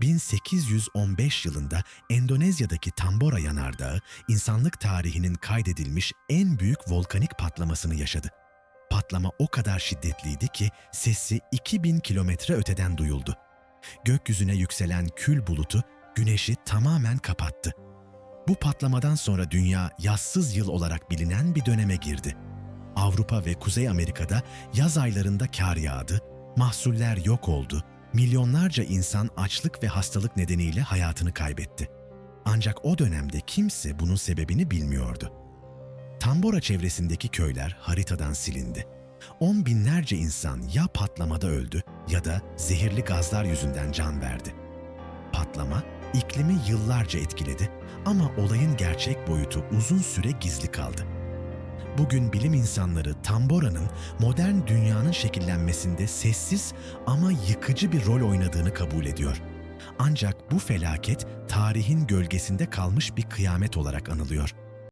1815 yılında Endonezya'daki Tambora Yanardağı, insanlık tarihinin kaydedilmiş en büyük volkanik patlamasını yaşadı. Patlama o kadar şiddetliydi ki sesi 2000 kilometre öteden duyuldu. Gökyüzüne yükselen kül bulutu güneşi tamamen kapattı. Bu patlamadan sonra dünya yazsız yıl olarak bilinen bir döneme girdi. Avrupa ve Kuzey Amerika'da yaz aylarında kar yağdı, mahsuller yok oldu, milyonlarca insan açlık ve hastalık nedeniyle hayatını kaybetti. Ancak o dönemde kimse bunun sebebini bilmiyordu. Tambora çevresindeki köyler haritadan silindi. On binlerce insan ya patlamada öldü ya da zehirli gazlar yüzünden can verdi. Patlama iklimi yıllarca etkiledi ama olayın gerçek boyutu uzun süre gizli kaldı. Bugün bilim insanları Tambora'nın modern dünyanın şekillenmesinde sessiz ama yıkıcı bir rol oynadığını kabul ediyor. Ancak bu felaket tarihin gölgesinde kalmış bir kıyamet olarak anılıyor.